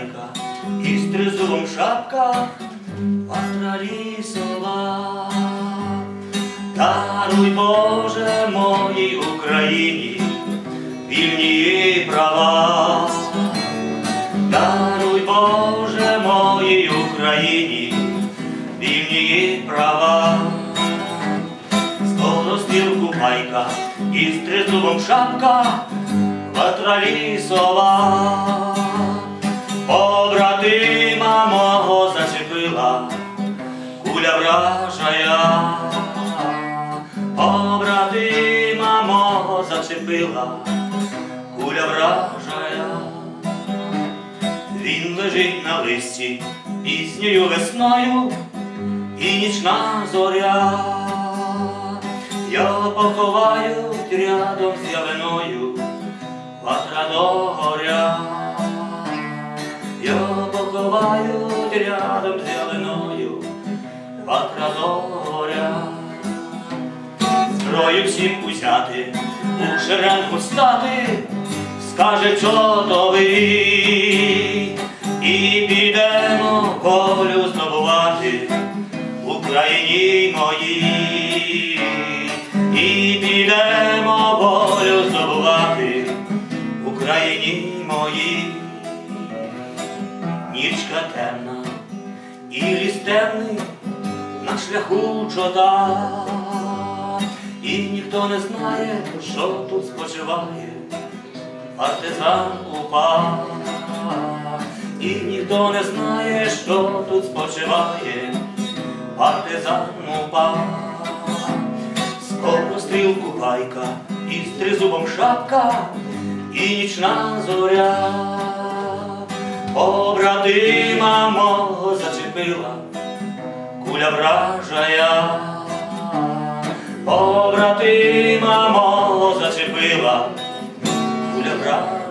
пайка, і з тризубом шапка, лісова. Даруй Боже моїй Україні, вільні її права. Даруй Боже моїй Україні, вільні її права. Скоро стрілку пайка, і з тризубом шапка, ватра лісова. Зачепила, куля вражая, побратима мого зачепила, куля вражая. Він лежить на листі піснею весною і нічна зоря. Я поховаю рядом з ялиною, ватра до горя. Я поховаю рядом з ялиною, ватра до горя. Зброю всім узяти, у шеренгу стати, скаже чотовий, і підемо волю здобувати Україні моїй, і підемо волю здобувати в Україні моїй. Нічка темна, і ліс темний на шляху чота, і ніхто не знає, що тут спочиває, партизан упа, і ніхто не знає, що тут спочиває, партизан упа, скоро стрілку гайка, і з тризубом шапка, і нічна зоря. Побратима мамо, зачепила, куля вражая, побратима мого зачепила, куля вражая.